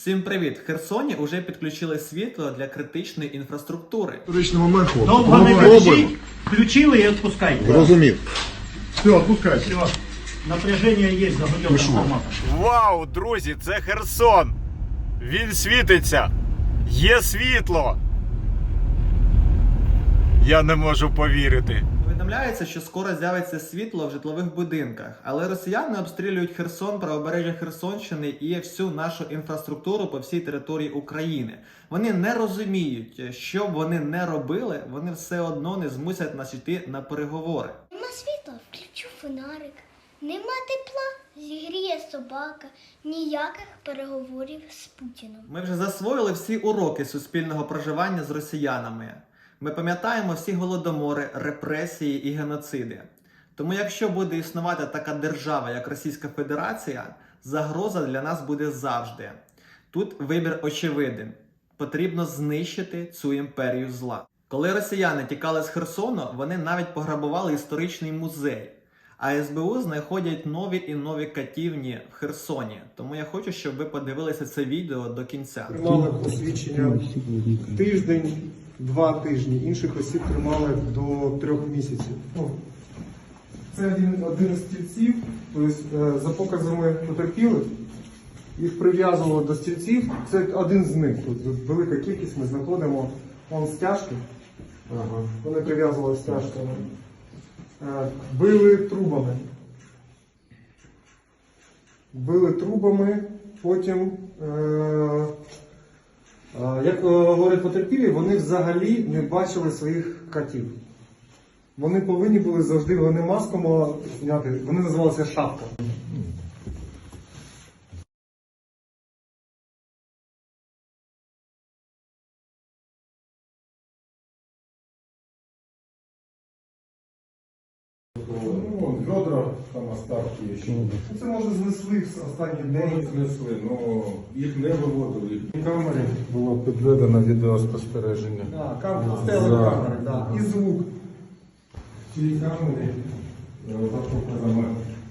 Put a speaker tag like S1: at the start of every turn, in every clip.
S1: Всім привіт! В Херсоні вже підключили світло для критичної інфраструктури.
S2: Історичний момент, хлопці.
S3: Довго не кричіть, включили і відпускайте.
S2: Зрозумів. Все, відпускайте.
S3: Все, напряження є, заготовка формата.
S4: Вау, друзі, це Херсон. Він світиться. Є світло. Я не можу повірити.
S1: Повідомляється, що скоро з'явиться світло в житлових будинках, але росіяни обстрілюють Херсон, правобережжя Херсонщини і всю нашу інфраструктуру по всій території України. Вони не розуміють, що б вони не робили, вони все одно не змусять нас йти на переговори.
S5: Нема світла, включу фонарик. Нема тепла, зігріє собака. Ніяких переговорів з Путіном.
S1: Ми вже засвоїли всі уроки суспільного проживання з росіянами. Ми пам'ятаємо всі голодомори, репресії і геноциди. Тому, якщо буде існувати така держава, як Російська Федерація, загроза для нас буде завжди. Тут вибір очевиден: потрібно знищити цю імперію зла. Коли росіяни тікали з Херсону, вони навіть пограбували історичний музей. А СБУ знаходять нові і нові катівні в Херсоні. Тому я хочу, щоб ви подивилися це відео до кінця.
S6: Тримали посвідчення тиждень, два тижні. Інших осіб тримали до трьох місяців. Ну, Це один, один з стільців, тобто е, за показами потерпілих, їх прив'язували до стільців. Це один з них. Тут велика кількість ми знаходимо. Вон стяжки. Вони прив'язували стяжками. Е, Били трубами. Били трубами, потім. Е- Як е, говорять потерпілі, вони взагалі не бачили своїх котів. Вони повинні були завжди, вони маском зняти, вони називалися шапка.
S7: Ну, ведра там остатки еще.
S6: Це може знесли в останній
S7: Вони
S6: день.
S7: знесли, але їх не виводили. В камері було підведено відеоспостереження.
S6: Да, кам... стояли
S7: За-
S6: камери, да. і звук.
S7: В цій камері е, за показами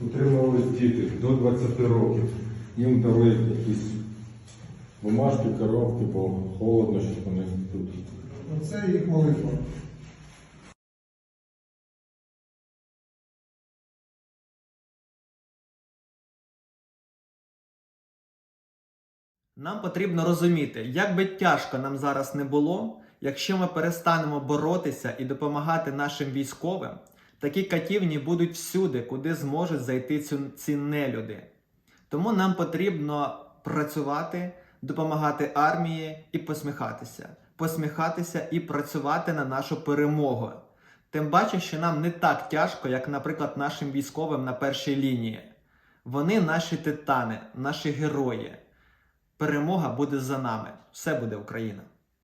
S7: утримувались діти до 20 років. Їм дали якісь бумажки, коробки, бо холодно, щоб вони тут.
S6: Це їх молитва.
S1: Нам потрібно розуміти, як би тяжко нам зараз не було, якщо ми перестанемо боротися і допомагати нашим військовим, такі катівні будуть всюди, куди зможуть зайти цю, ці нелюди. Тому нам потрібно працювати, допомагати армії і посміхатися. Посміхатися і працювати на нашу перемогу. Тим паче, що нам не так тяжко, як, наприклад, нашим військовим на першій лінії. Вони наші титани, наші герої. Перемога буде за нами. Все буде Україна.